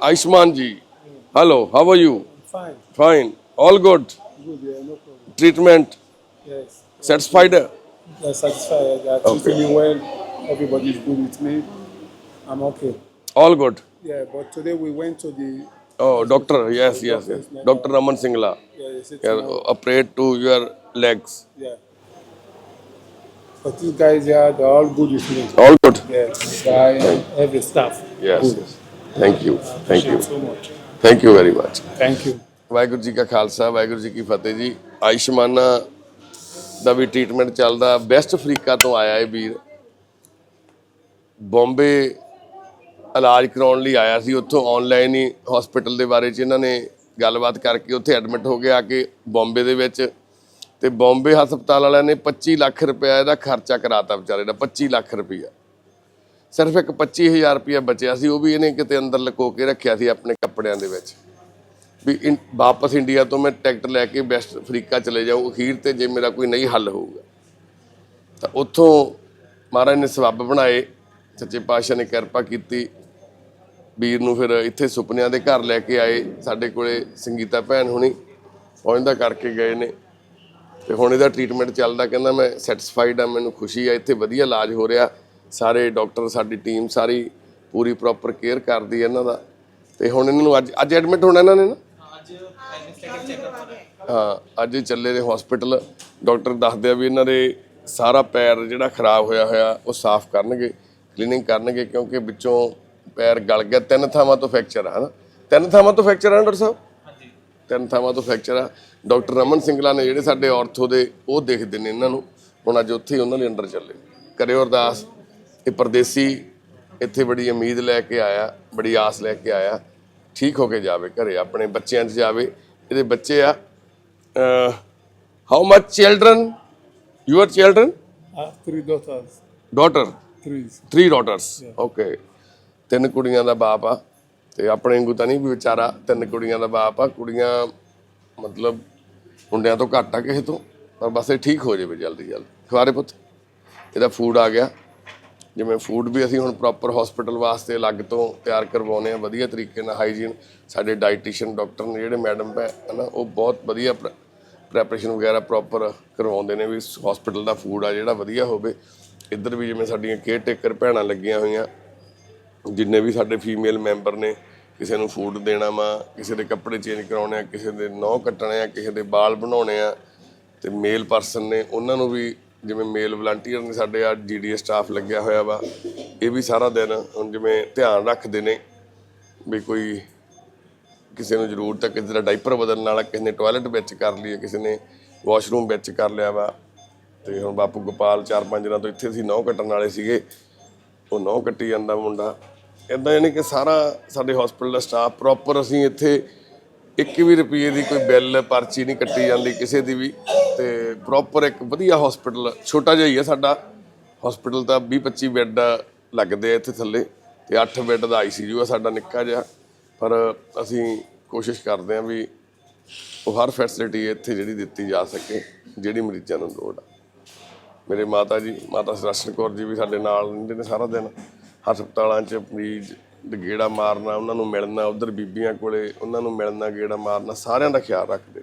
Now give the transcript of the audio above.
Aishman ji. Hello, how are you? Fine. Fine. All good. Good, yeah, no problem. Treatment Yes. satisfied? They're satisfied. They are treating me well. Everybody is good with me. I'm okay. All good. Yeah, but today we went to the. Oh, doctor. Yes, yes, yes. Dr. Raman Singla. Yeah, said Yeah, tomorrow. operate to your legs. Yeah. But these guys here, they're all good with me. All good. Yeah, this guy, every staff. Yes. Good. yes. Thank you. so much. Thank you very much. Thank you. Waheguru ji ਕਾ ਖਾਲਸਾ ਵਾਹਿਗੁਰੂ ਜੀ ਕੀ ਫਤਿਹ ਜੀ ਆਯੁਸ਼ਮਾਨਾ ਦਾ ਵੀ treatment ਚੱਲਦਾ best Africa ਤੋਂ ਆਇਆ ਇਹ ਵੀਰ ਬੰਬੇ ਇਲਾਜ ਕਰਾਉਣ ਲਈ ਆਇਆ ਸੀ ਉੱਥੋਂ ਆਨਲਾਈਨ ਹੀ ਹਸਪੀਟਲ ਦੇ ਬਾਰੇ ਚ ਇਹਨਾਂ ਨੇ ਗੱਲਬਾਤ ਕਰਕੇ ਉੱਥੇ ਐਡਮਿਟ ਹੋ ਗਿਆ ਕਿ ਬੰਬੇ ਦੇ ਵਿੱਚ ਤੇ ਬੰਬੇ ਹਸਪਤਾਲ ਵਾਲਿਆਂ ਨੇ 25 ਲੱਖ ਰੁਪਏ ਇਹਦਾ ਖਰਚਾ ਕਰਾਤਾ ਵਿਚਾਰੇ ਦਾ 25 ਲੱਖ ਰੁਪਇਆ ਸਿਰਫ ਇੱਕ 25000 ਰੁਪਇਆ ਬਚਿਆ ਸੀ, ਉਹ ਵੀ ਇਹਨੇ ਕਿਤੇ ਅੰਦਰ ਲੁਕੋ ਕੇ ਰੱਖਿਆ ਸੀ ਆਪਣੇ ਕੱਪੜਿਆਂ ਦੇ ਵਿੱਚ। ਵੀ ਇਨ- ਵਾਪਸ ਇੰਡੀਆ ਤੋਂ ਮੈਂ ਟਿਕਟ ਲੈ ਕੇ ਵੈਸਟ ਅਫਰੀਕਾ ਚਲੇ ਜਾਊਂ, ਅਖੀਰ ਤੇ ਜੇ ਮੇਰਾ ਕੋਈ ਨਹੀਂ ਹੱਲ ਹੋਊਗਾ। ਤਾਂ ਉੱਥੋਂ ਮਹਾਰਾਜ ਨੇ ਸਬੱਬ ਬਣਾਏ, ਸੱਚੇ ਪਾਤਸ਼ਾਹ ਨੇ ਕਿਰਪਾ ਕੀਤੀ। ਵੀਰ ਨੂੰ ਫਿਰ ਇੱਥੇ ਸੁਪਨਿਆਂ ਦੇ ਘਰ ਲੈ ਕੇ ਆਏ, ਸਾਡੇ ਕੋਲੇ ਸੰਗੀਤਾ ਭੈਣ ਹੁਣੀ ਪਹੁੰਚਦਾ ਕਰਕੇ ਗਏ ਨੇ। ਤੇ ਹੁਣ ਇਹਦਾ ਟ੍ਰੀਟਮੈਂਟ ਚੱਲਦਾ, ਕਹਿੰਦਾ ਮੈਂ ਸੈਟੀਸਫਾਈਡ ਆ, ਮੈਨੂੰ ਖੁਸ਼ੀ ਆ, ਇੱਥੇ ਵਧੀਆ ਇਲਾਜ ਹੋ ਰਿਹਾ। ਸਾਰੇ ਡਾਕਟਰ, ਸਾਡੀ ਟੀਮ ਸਾਰੀ ਪੂਰੀ ਪ੍ਰੋਪਰ ਕੇਅਰ ਕਰਦੀ ਹੈ ਇਹਨਾਂ ਦਾ। ਤੇ ਹੁਣ ਇਹਨਾਂ ਨੂੰ ਅੱਜ ਅੱਜ ਐਡਮਿਟ ਹੋਣਾ ਇਹਨਾਂ ਨੇ ਨਾ? ਹਾਂ, ਅੱਜ ਹੀ ਚੱਲੇ ਦੇ ਹਸਪੀਟਲ ਡਾਕਟਰ ਦੱਸਦੇ ਆ ਵੀ ਇਹਨਾਂ ਦੇ ਸਾਰਾ ਪੈਰ ਜਿਹੜਾ ਖਰਾਬ ਹੋਇਆ ਹੋਇਆ, ਉਹ ਸਾਫ਼ ਕਰਨਗੇ ਕਲੀਨਿੰਗ ਕਰਨਗੇ, ਕਿਉਂਕਿ ਵਿੱਚੋਂ ਪੈਰ ਗਲ ਗਿਆ। ਤਿੰਨ ਥਾਵਾਂ ਤੋਂ ਫ੍ਰੈਕਚਰ ਆ, ਹਨਾ? ਤਿੰਨ ਥਾਵਾਂ ਤੋਂ ਫ੍ਰੈਕਚਰ ਆ, ਡਾਕਟਰ ਸਾਹਿਬ? ਤਿੰਨ ਥਾਵਾਂ ਤੋਂ ਫ੍ਰੈਕਚਰ ਆ। ਡਾਕਟਰ ਰਮਨ ਸਿੰਗਲਾ ਨੇ ਜਿਹੜੇ ਸਾਡੇ ਆਰਥੋ ਦੇ, ਉਹ ਦੇਖਦੇ ਨੇ ਇਹਨਾਂ ਨੂੰ। ਹੁਣ ਅੱਜ ਉੱਥੇ ਹੀ ਉਹਨਾਂ ਦੇ ਅੰਡਰ ਚੱਲੇ। ਕਰਿਓ ਅਰਦਾਸ। ਇਹ ਪਰਦੇਸੀ ਇੱਥੇ ਬੜੀ ਉਮੀਦ ਲੈ ਕੇ ਆਇਆ ਬੜੀ ਆਸ ਲੈ ਕੇ ਆਇਆ ਠੀਕ ਹੋ ਕੇ ਜਾਵੇ ਘਰੇ ਆਪਣੇ ਬੱਚਿਆਂ 'ਚ ਜਾਵੇ। ਇਹਦੇ ਬੱਚੇ ਆ how much children your have three daughters. Daughter Three. 3 daughters okay ਤਿੰਨ ਕੁੜੀਆਂ ਦਾ ਬਾਪ ਆ ਤੇ ਆਪਣੇ ਵਾਂਗੂ ਤਾਂ ਨਹੀਂ ਵੀ ਵਿਚਾਰਾ ਤਿੰਨ ਕੁੜੀਆਂ ਦਾ ਬਾਪ ਆ ਕੁੜੀਆਂ ਮਤਲਬ ਮੁੰਡਿਆਂ ਤੋਂ ਘੱਟ ਆ ਕਿਸੇ ਤੋਂ ਪਰ ਬਸ ਇਹ ਠੀਕ ਹੋ ਜਾਵੇ ਜਲਦੀ ਜਲਦੀ ਖਵਾਰੇ ਪੁੱਤ ਇਹਦਾ ਫੂਡ ਆ ਗਿਆ। ਜਿਵੇਂ ਫੂਡ ਵੀ ਅਸੀਂ ਹੁਣ ਪ੍ਰੋਪਰ ਹਸਪੀਟਲ ਵਾਸਤੇ ਅਲੱਗ ਤੋਂ ਤਿਆਰ ਕਰਵਾਉਨੇ ਆ ਵਧੀਆ ਤਰੀਕੇ ਨਾਲ ਹਾਈਜੀਨ ਸਾਡੇ ਡਾਈਟੀਸ਼ੀਅਨ ਡਾਕਟਰ ਨੇ ਜਿਹੜੇ ਮੈਡਮ ਹੈ, ਹਨਾ, ਉਹ ਬਹੁਤ ਵਧੀਆ ਪ੍ਰੈਪਰੇਸ਼ਨ ਵਗੈਰਾ ਪ੍ਰੋਪਰ ਕਰਵਾਉਂਦੇ ਨੇ ਵੀ ਹਸਪੀਟਲ ਦਾ ਫੂਡ ਆ ਜਿਹੜਾ ਵਧੀਆ ਹੋਵੇ। ਇੱਧਰ ਵੀ ਜਿਵੇਂ ਸਾਡੀਆਂ ਕੇਅਰ ਟੇਕਰ ਭੈਣਾਂ ਲੱਗੀਆਂ ਹੋਈਆਂ, ਜਿੰਨੇ ਵੀ ਸਾਡੇ ਫੀਮੇਲ ਮੈਂਬਰ ਨੇ, ਕਿਸੇ ਨੂੰ ਫੂਡ ਦੇਣਾ ਵਾ, ਕਿਸੇ ਦੇ ਕੱਪੜੇ ਚੇਂਜ ਕਰਾਉਣੇ ਆ, ਕਿਸੇ ਦੇ ਨਹੁੰ ਕੱਟਣੇ ਆ, ਕਿਸੇ ਦੇ ਵਾਲ ਬਣਾਉਣੇ ਆ, ਤੇ ਮੇਲ ਪਰਸਨ ਨੇ, ਉਹਨਾਂ ਨੂੰ ਵੀ ਜਿਵੇਂ ਮੇਲ ਵਲੰਟੀਅਰ ਨੇ ਸਾਡੇ ਆ ਜੀਡੀ ਸਟਾਫ ਲੱਗਿਆ ਹੋਇਆ ਵਾ, ਇਹ ਵੀ ਸਾਰਾ ਦਿਨ ਹੁਣ ਜਿਵੇਂ ਧਿਆਨ ਰੱਖਦੇ ਨੇ ਵੀ ਕੋਈ ਕਿਸੇ ਨੂੰ ਜ਼ਰੂਰਤ ਹੈ, ਕਿਸੇ ਦਾ ਡਾਈਪਰ ਬਦਲਣ ਵਾਲਾ, ਕਿਸੇ ਨੇ ਟਾਇਲਟ ਵਿੱਚ ਕਰ ਲਈ ਕਿਸੇ ਨੇ ਵਾਸ਼ਰੂਮ ਵਿੱਚ ਕਰ ਲਿਆ ਵਾ। ਤੇ ਹੁਣ ਬਾਪੂ ਗੋਪਾਲ ਚਾਰ ਪੰਜ ਦਿਨਾਂ ਤੋਂ ਇੱਥੇ ਸੀ, ਨਹੁੰ ਕੱਟਣ ਵਾਲੇ ਸੀਗੇ। ਉਹ ਨਹੁੰ ਕੱਟੀ ਜਾਂਦਾ ਮੁੰਡਾ। ਇਦਾਂ ਯਾਨੀ ਕਿ ਸਾਰਾ ਸਾਡੇ ਹਸਪੀਟਲ ਦਾ ਸਟਾਫ ਪ੍ਰੋਪਰ ਅਸੀਂ ਇੱਥੇ ਇੱਕ ਵੀ ਰੁਪਏ ਦੀ ਕੋਈ ਬਿੱਲ ਪਰਚੀ ਨਹੀਂ ਕੱਟੀ ਜਾਂਦੀ ਕਿਸੇ ਦੀ ਵੀ। ਤੇ ਪ੍ਰੋਪਰ ਇੱਕ ਵਧੀਆ ਹਸਪੀਟਲ ਛੋਟਾ ਜਿਹਾ ਹੀ ਹੈ ਸਾਡਾ। ਹਸਪੀਟਲ ਤਾਂ 20 25 ਬੈੱਡ ਲੱਗਦੇ ਆ ਇੱਥੇ ਥੱਲੇ ਤੇ 8 ਬੈੱਡ ਦਾ ਆਈਸੀਯੂ ਆ ਸਾਡਾ ਨਿੱਕਾ ਜਿਹਾ। ਪਰ ਅਸੀਂ ਕੋਸ਼ਿਸ਼ ਕਰਦੇ ਹਾਂ ਵੀ ਉਹ ਹਰ ਫੈਸਿਲਿਟੀ ਇੱਥੇ ਜਿਹੜੀ ਦਿੱਤੀ ਜਾ ਸਕੇ, ਜਿਹੜੀ ਮਰੀਜ਼ਾਂ ਨੂੰ ਲੋੜ ਆ। ਮੇਰੇ ਮਾਤਾ ਜੀ, ਮਾਤਾ ਸਰਸ਼ਨ ਕੌਰ ਜੀ ਵੀ ਸਾਡੇ ਨਾਲ ਰਹਿੰਦੇ ਨੇ ਸਾਰਾ ਦਿਨ। ਹਸਪਤਾਲਾਂ 'ਚ ਮਰੀਜ਼ ਗੇੜਾ ਮਾਰਨਾ, ਉਹਨਾਂ ਨੂੰ ਮਿਲਣਾ, ਉਧਰ ਬੀਬੀਆਂ ਕੋਲੇ ਉਹਨਾਂ ਨੂੰ ਮਿਲਣਾ, ਗੇੜਾ ਮਾਰਨਾ, ਸਾਰਿਆਂ ਦਾ ਖਿਆਲ ਰੱਖਦੇ